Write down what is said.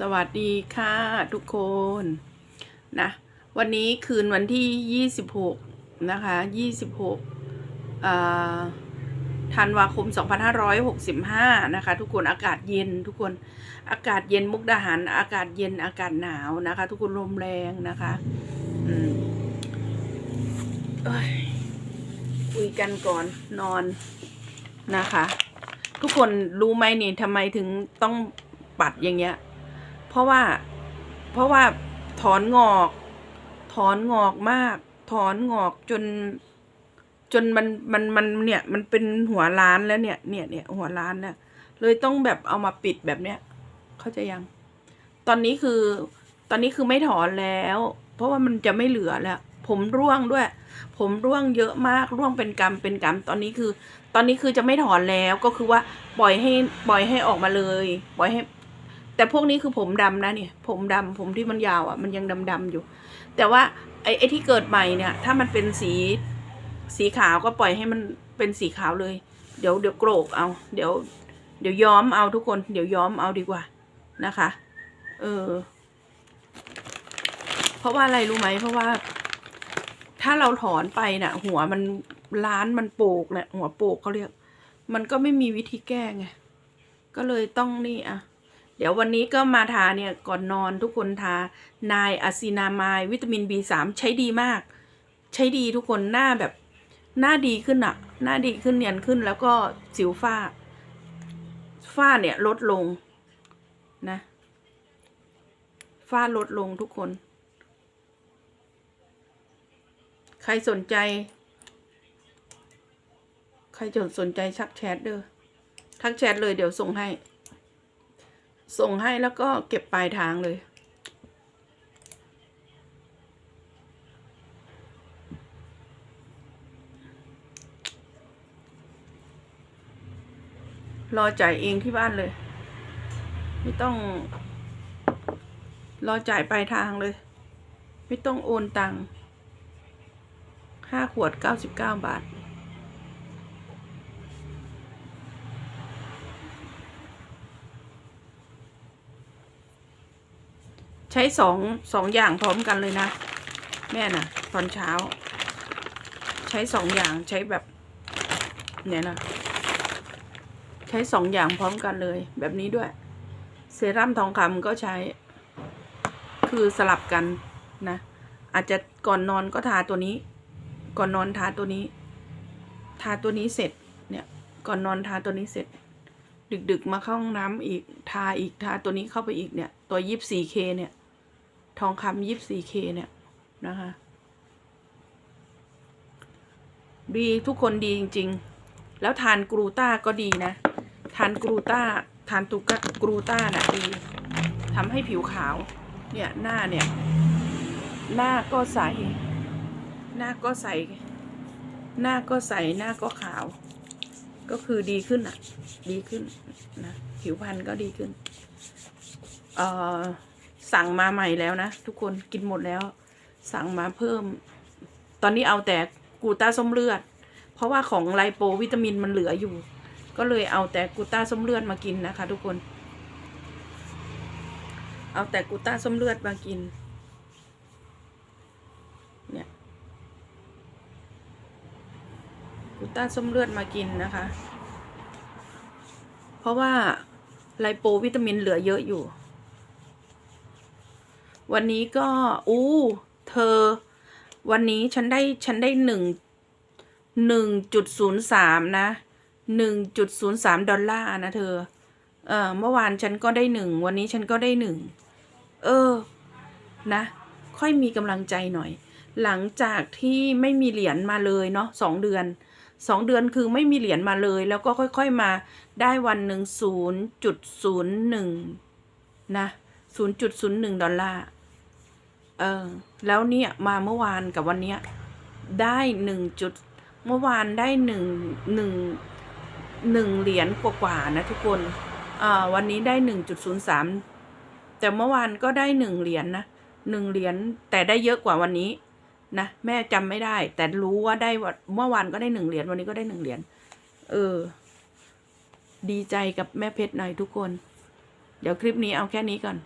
สวัสดีค่ะทุกคนนะวันนี้คืนวันที่ 26 นะคะ 26ธันวาคม 2565 นะคะ ทุกคนอากาศเย็นทุกคนอากาศเย็นมุกดาหารอากาศเย็นอากาศหนาวนะคะ ทุกคนลมแรงนะคะคุยกันก่อนนอนนะคะ ทุกคนรู้ไหมนี่ทำไมถึงต้องปัดอย่างเงี้ย เพราะว่า เพราะว่าถอนงอก ถอนงอกมาก ถอนงอกจน จนมันมันมันเนี่ย มันเป็นหัวล้านแล้วเนี่ยเนี่ยเนี่ยหัวล้านเนี่ยเลยต้องแบบเอามาปิดแบบเนี้ย เข้าใจยัง ตอนนี้คือ ตอนนี้คือไม่ถอนแล้ว เพราะว่ามันจะไม่เหลือแล้ว ผมร่วงด้วย ผมร่วงเยอะมากร่วงเป็นกรรมเป็นกรรมตอนนี้คือ ตอนนี้คือจะไม่ถอนแล้วก็คือว่าปล่อยให้ปล่อยให้ออกมาเลย ปล่อยให้ แต่พวกนี้คือผมดำนะเนี่ย ผมดำผมที่มันยาวอะ มันยังดำๆอยู่ แต่ว่าไอ้ไอ้ที่เกิดใหม่เนี่ย ถ้ามันเป็นสีสีขาวก็ปล่อยให้มันเป็นสีขาวเลย เดี๋ยวเดี๋ยวโกรกเอา เดี๋ยว เดี๋ยวย้อมเอาทุกคน เดี๋ยวย้อมเอาดีกว่านะคะ เออ เพราะว่าอะไรรู้ไหมเพราะว่า ถ้าเราถอนไปน่ะ หัวมันล้านมันโปกเนี่ยหัวโปกเขาเรียก มันก็ไม่มีวิธีแก้ไง ก็เลยต้องนี่อะ เดี๋ยววันนี้ก็มาทาเนี่ยก่อนนอนทุกคนทานายอะซินามายวิตามิน B3 ใช้ดีมาก ใช้ดีทุกคนหน้าแบบหน้าดีขึ้นอะหน้าดีขึ้นเนียนขึ้นแล้วก็สิวฝ้า ฝ้าเนี่ยลดลงนะ ฝ้าลดลงทุกคน ใครสนใจ ใครจะสนใจชักแชทเด้อทักแชทเลยเดี๋ยวส่งให้ ส่งให้แล้วก็เก็บปลายทางเลย รอจ่ายเองที่บ้านเลย ไม่ต้อง รอจ่ายปลายทางเลย ไม่ต้องโอนตังค์ห้าขวดเก้าสิบเก้าบาท ใช้สองสองอย่างพร้อมกันเลยนะ แม่น่ะ ตอนเช้า ใช้สองอย่างใช้แบบเนี่ยนะใช้สองอย่างพร้อมกันเลย แบบนี้ด้วย เซรั่มทองคำก็ใช้ คือสลับกันนะ อาจจะก่อนนอนก็ทาตัวนี้ ก่อนนอนทาตัวนี้ ทาตัวนี้เสร็จเนี่ยก่อนนอนทาตัวนี้เสร็จ ดึกๆ มาเข้าห้องน้ำอีกทาอีกทาตัวนี้เข้าไปอีกเนี่ย ตัวยี่สี่เคเนี่ย ทองคำยี่สี่เคเนี่ยนะคะ ดีทุกคนดีจริง ๆ แล้วทานกรูต้าก็ดีนะ ทานกรูต้า ทานตุกะกรูต้าน่ะดีทำให้ผิวขาว เนี่ยหน้าเนี่ย หน้าก็ใส หน้าก็ใส หน้าก็ใส หน้าก็ขาว ก็คือดีขึ้นอะ ดีขึ้นนะ ผิวพรรณก็ดีขึ้น เอ่อ สั่งมาใหม่แล้วนะ ทุกคนกินหมดแล้ว สั่งมาเพิ่ม ตอนนี้เอาแต่กูต้าส้มเลือด เพราะว่าของไลโปวิตามินมันเหลืออยู่ ก็เลยเอาแต่กูต้าส้มเลือดมากินนะคะ ทุกคน เอาแต่กูต้าส้มเลือดมากิน เนี่ยกูต้าส้มเลือดมากินนะคะ เพราะว่าไลโปวิตามินเหลือเยอะอยู่ วันนี้ก็ อู้ เธอ วันนี้ฉันได้ ฉันได้หนึ่งหนึ่งจุดศูนย์สามนะหนึ่งจุดศูนย์สามดอลลาร์นะเธอ เออเมื่อวานฉันก็ได้หนึ่งวันนี้ฉันก็ได้หนึ่งเออ นะ ค่อยมีกำลังใจหน่อย หลังจากที่ไม่มีเหรียญมาเลยเนาะสองเดือนสองเดือนคือไม่มีเหรียญมาเลย แล้วก็ค่อยๆมาได้วันหนึ่งศูนย์จุดศูนย์หนึ่งนะ ศูนย์จุดศูนย์หนึ่งดอลลาร์ เออ แล้วเนี่ยมาเมื่อวานกับวันเนี้ยได้หนึ่งจุด เมื่อวานได้หนึ่งหนึ่งหนึ่งเหรียญกว่าๆนะทุกคน อ่า วันนี้ได้หนึ่งจุดศูนย์สาม แต่เมื่อวานก็ได้หนึ่งเหรียญนะหนึ่งเหรียญแต่ได้เยอะกว่าวันนี้นะแม่จำไม่ได้ แต่รู้ว่าได้ว่าเมื่อวานก็ได้หนึ่งเหรียญวันนี้ก็ได้หนึ่งเหรียญเออ ดีใจกับแม่เพชรหน่อยทุกคน เดี๋ยวคลิปนี้เอาแค่นี้ก่อน